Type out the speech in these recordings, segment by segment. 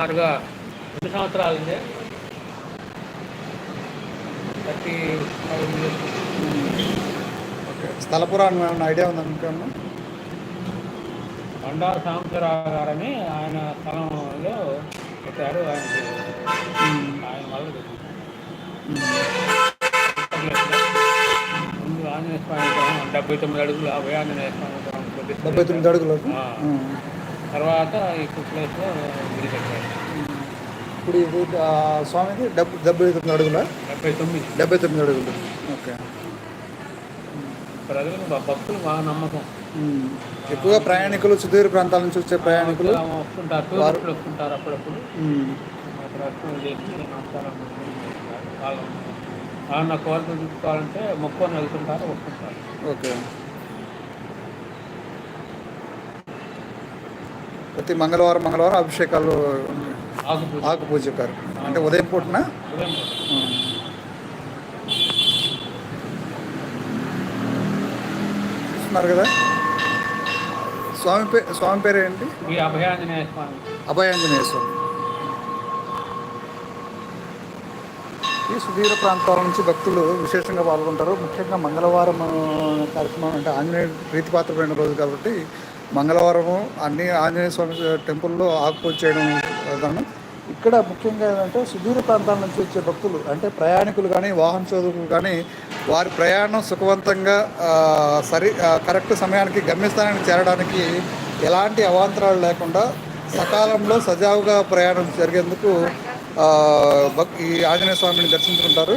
సుమారుగా రెండు సంవత్సరాలు థర్టీ ఫైవ్ ఇయర్స్ ఓకే. స్థల పురాణం ఏమైనా ఐడియా ఉందా మీకు సాంబశివరావు గారని ఆయన స్థలంలో పెట్టారు. ఆయన ఆయన వల్ల. ముందు ఆంజనేయ స్వామి డెబ్బై తొమ్మిది అడుగులు అభయ ఆంజనేయ స్వామి డెబ్బై తొమ్మిది అడుగులకు? ఆ. తర్వాత ఈ కుట్లేస్లో గుడి కట్టారు. ఇప్పుడు స్వామిది డెబ్బై డెబ్బై తొమ్మిది అడుగుల? డెబ్బై తొమ్మిది. డెబ్బై తొమ్మిది అడుగులు. ఓకే. ప్రజలు భక్తులు బాగా నమ్మకం. ఎక్కువగా ప్రయాణికులు సుదూర ప్రాంతాల నుంచి వచ్చే ప్రయాణికులు వస్తుంటారు అప్పుడప్పుడు. వాళ్ళు కోరికలు చూసుకోవాలంటే మొక్కుని వెళ్తుంటారు వస్తుంటారు. ఓకే. ప్రతి మంగళవారం మంగళవారం అభిషేకాలు ఆకు పూజ కార్యక్రమం అంటే ఉదయం పూటన. చూస్తున్నారు కదా? స్వామి పే స్వామి పేరు ఏంటి అభయాంజనేయ స్వామి. అభయాంజనేయ స్వామి. ఈ సుదూర ప్రాంతాల నుంచి భక్తులు విశేషంగా పాల్గొంటారు. ముఖ్యంగా మంగళవారం కార్యక్రమం అంటే ఆంజనేయ ప్రీతిపాత్రమైన రోజు కాబట్టి మంగళవారము అన్ని ఆంజనేయ స్వామి టెంపుల్లో ఆకుపూజ చేయడం విధానం ఇక్కడ ముఖ్యంగా ఏంటంటే సుదూర ప్రాంతాల నుంచి వచ్చే భక్తులు అంటే ప్రయాణికులు కానీ వాహన చోదకులు కానీ వారి ప్రయాణం సుఖవంతంగా సరి కరెక్ట్ సమయానికి గమ్యస్థానానికి చేరడానికి ఎలాంటి అవాంతరాలు లేకుండా సకాలంలో సజావుగా ప్రయాణం జరిగేందుకు ఈ ఆంజనేయ స్వామిని దర్శించుకుంటారు.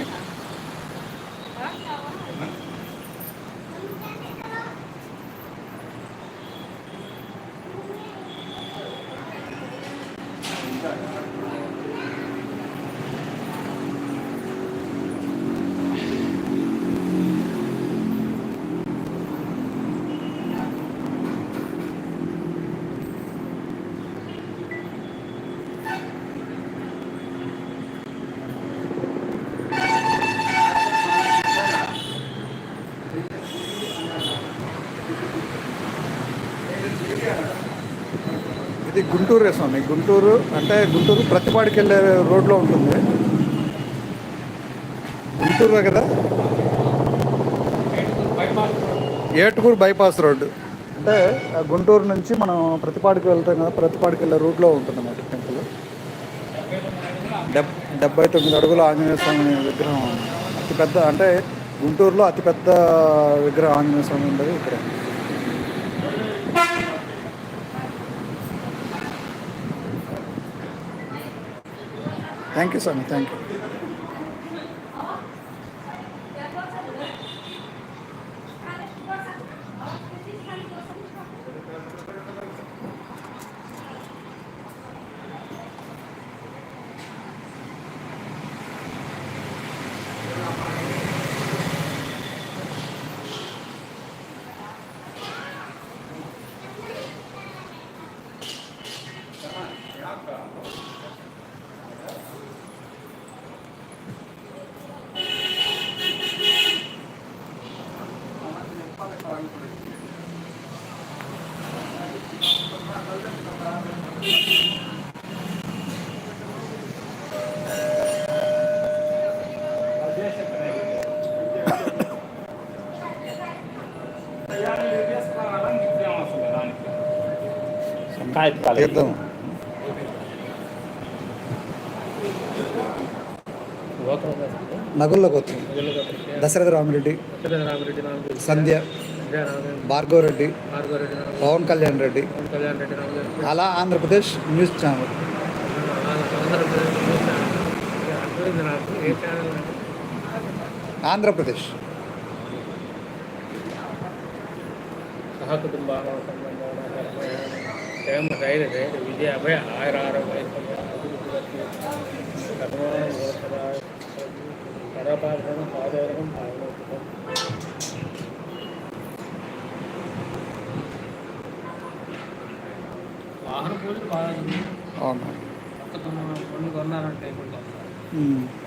గుంటూరు స్వామి. గుంటూరు అంటే గుంటూరు ప్రతిపాడికి వెళ్ళే రోడ్లో ఉంటుంది. గుంటూరు కదా? Etukuru bypass road. అంటే గుంటూరు నుంచి మనం ప్రతిపాడికి వెళ్తాం కదా ప్రతిపాడికి వెళ్ళే రూట్లో ఉంటుంది అన్నమాట టెంపుల్. డెబ్ డెబ్బై తొమ్మిది అడుగుల ఆంజనేయ స్వామి విగ్రహం. అతిపెద్ద అంటే గుంటూరులో అతిపెద్ద విగ్రహం ఆంజనేయ స్వామి ఉండేది ఇక్కడ. Thank you, Sonny. Thank you. తీర్థం నగుల్లోకి వచ్చింది దశరథ రామిరెడ్డి సంధ్య భార్గవ్ రెడ్డి భార్గవరెడ్డి పవన్ కళ్యాణ్ రెడ్డి అలా Andhra Pradesh news channel. Andhra Pradesh. News channel అర్థమైంది నాకు ఏ ఛానల్ అంటే ఆంధ్రప్రదేశ్ సహకుటుంబాల క్షేమ ధైర్య ధైర్య విజయ అభయ ఆయుర ఆరోగ్య కథాపాత్రణ ఆదోరకం ఆలోచన వాహన పూజలు బాగా జరుగుతాయి. అవును కొత్త కొన్ని కొన్నారంటే ఇప్పుడు ఉమ్. నమ్మకం